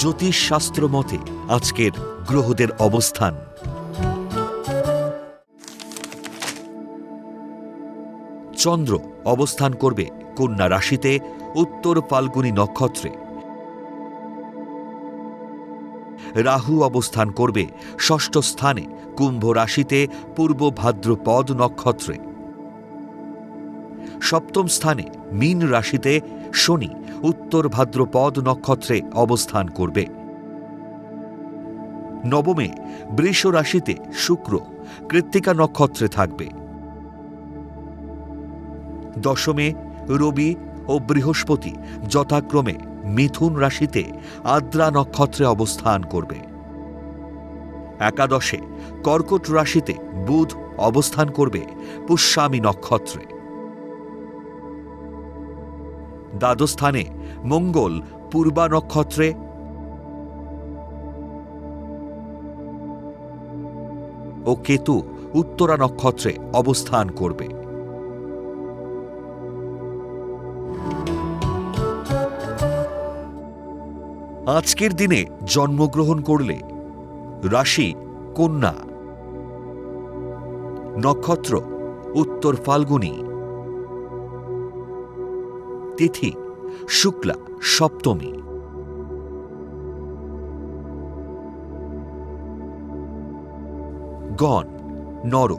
জ্যোতিষশাস্ত্র মতে আজকের গ্রহদের অবস্থান। চন্দ্র অবস্থান করবে কন্যা রাশিতে, উত্তর ফাল্গুনী নক্ষত্রে। রাহু অবস্থান করবে ষষ্ঠ স্থানে, কুম্ভ রাশিতে, পূর্ব ভাদ্রপদ নক্ষত্রে। সপ্তম স্থানে মীন রাশিতে শনি উত্তর ভাদ্রপদ নক্ষত্রে অবস্থান করবে। নবমে বৃষ রাশিতে শুক্র কৃত্তিকা নক্ষত্রে থাকবে। দশমে রবি ও বৃহস্পতি যথাক্রমে মিথুন রাশিতে আদ্রা নক্ষত্রে অবস্থান করবে। একাদশে কর্কট রাশিতে বুধ অবস্থান করবে পুষ্যামী নক্ষত্রে। দ্বাদস্থানে, মঙ্গল পূর্বা নক্ষত্রে ও কেতু উত্তরা নক্ষত্রে অবস্থান করবে। আজকের দিনে জন্মগ্রহণ করলে রাশি কন্যা। নক্ষত্র উত্তর ফাল্গুনী। তিথি শুক্লা সপ্তমী। গণ নর